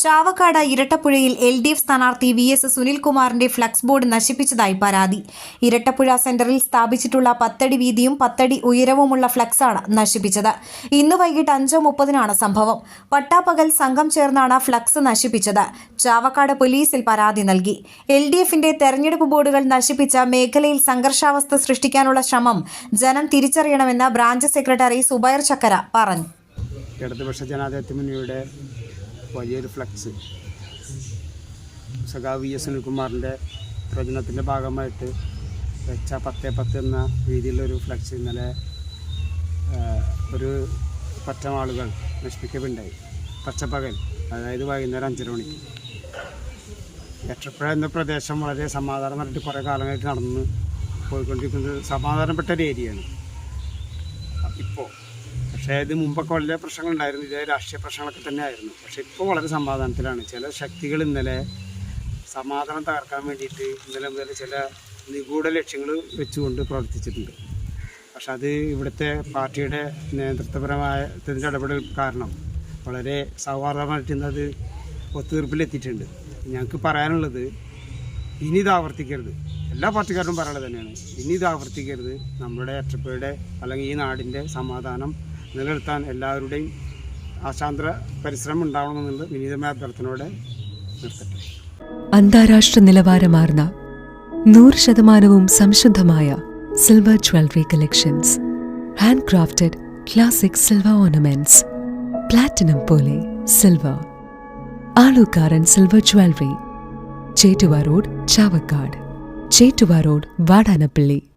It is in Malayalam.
Chavakkad ഇരട്ടപ്പുഴയിൽ എൽ ഡി എഫ് സ്ഥാനാർത്ഥി വി എസ് സുനിൽകുമാറിന്റെ ഫ്ലക്സ് ബോർഡ് നശിപ്പിച്ചതായി പരാതി. ഇരട്ടപ്പുഴ സെന്ററിൽ സ്ഥാപിച്ചിട്ടുള്ള പത്തടി വീതിയും പത്തടി ഉയരവുമുള്ള ഫ്ലക്സാണ് നശിപ്പിച്ചത്. ഇന്ന് വൈകിട്ട് അഞ്ച് മുപ്പതിനാണ് സംഭവം. പട്ടാപ്പകൽ സംഘം ചേർന്നാണ് ഫ്ലക്സ് നശിപ്പിച്ചത്. ചാവക്കാട് പോലീസിൽ പരാതി നൽകി. എൽ ഡി എഫിന്റെ തെരഞ്ഞെടുപ്പ് ബോർഡുകൾ നശിപ്പിച്ച മേഖലയിൽ സംഘർഷാവസ്ഥ സൃഷ്ടിക്കാനുള്ള ശ്രമം ജനം തിരിച്ചറിയണമെന്ന് ബ്രാഞ്ച് സെക്രട്ടറി സുബൈർ ചക്കര പറഞ്ഞു. ഇടതുപക്ഷ ജനാധിപത്യ മുന്നണിയുടെ വലിയൊരു ഫ്ലക്സ് സഖാവ് വി എസ് സുനിൽകുമാറിന്റെ പ്രചനത്തിന്റെ ഭാഗമായിട്ട് വെച്ച പത്ത് പത്ത് എന്ന രീതിയിലുള്ളൊരു ഫ്ലക്സ് ഇന്നലെ ഒരു പറ്റം ആളുകൾ നശിപ്പിക്കപ്പെടുണ്ടായി പച്ചപ്പകൽ അതായത് വൈകുന്നേരം അഞ്ചര മണിക്ക്. എട്ടപ്പുഴ എന്ന പ്രദേശം വളരെ സമാധാനമായിട്ട് കുറേ കാലമായിട്ട് നടന്ന് പോയിക്കൊണ്ടിരിക്കുന്നത് സമാധാനപ്പെട്ട ഒരു ഏരിയയാണ്. ഇപ്പോൾ പക്ഷേ ഇത് മുമ്പൊക്കെ വളരെ പ്രശ്നങ്ങളുണ്ടായിരുന്നു. ഇതേ രാഷ്ട്രീയ പ്രശ്നങ്ങളൊക്കെ തന്നെ ആയിരുന്നു പക്ഷേ ഇപ്പോൾ വളരെ സമാധാനത്തിലാണ്. ചില ശക്തികൾ ഇന്നലെ സമാധാനം തകർക്കാൻ വേണ്ടിയിട്ട് ഇന്നലെ മുതൽ ചില നിഗൂഢ ലക്ഷ്യങ്ങൾ വെച്ചുകൊണ്ട് പ്രവർത്തിച്ചിട്ടുണ്ട്. പക്ഷെ അത് ഇവിടുത്തെ പാർട്ടിയുടെ നേതൃത്വപരമായ ഇടപെടൽ കാരണം വളരെ സൗഹാർദ്ദമായിട്ട് ഇന്നത് ഒത്തുതീർപ്പിലെത്തിയിട്ടുണ്ട്. ഞങ്ങൾക്ക് പറയാനുള്ളത് ഇനി ഇത് ആവർത്തിക്കരുത്. എല്ലാ പാർട്ടിക്കാരും പറയുന്നത് തന്നെയാണ്. ഇനി ഇത് ആവർത്തിക്കരുത്. നമ്മുടെ അറ്റപ്പയുടെ അല്ലെങ്കിൽ ഈ നാടിന്റെ സമാധാനം നിലനിർത്താൻ എല്ലാവരുടെയും ആശാന്തര പരിശ്രമം ഉണ്ടാവണമെന്നുള്ള വിനീതമായ അഭ്യർത്ഥനയോടെ നിർത്തട്ടെ. അന്താരാഷ്ട്ര നിലവാരമാർന്ന നൂറ് ശതമാനവും സംശുദ്ധമായ silver jewellery collections handcrafted classic silver ornaments platinum പോലെ silver Alukkaran silver jewellery Chettuva road Chavakkad. Chettuva road Vadanappally.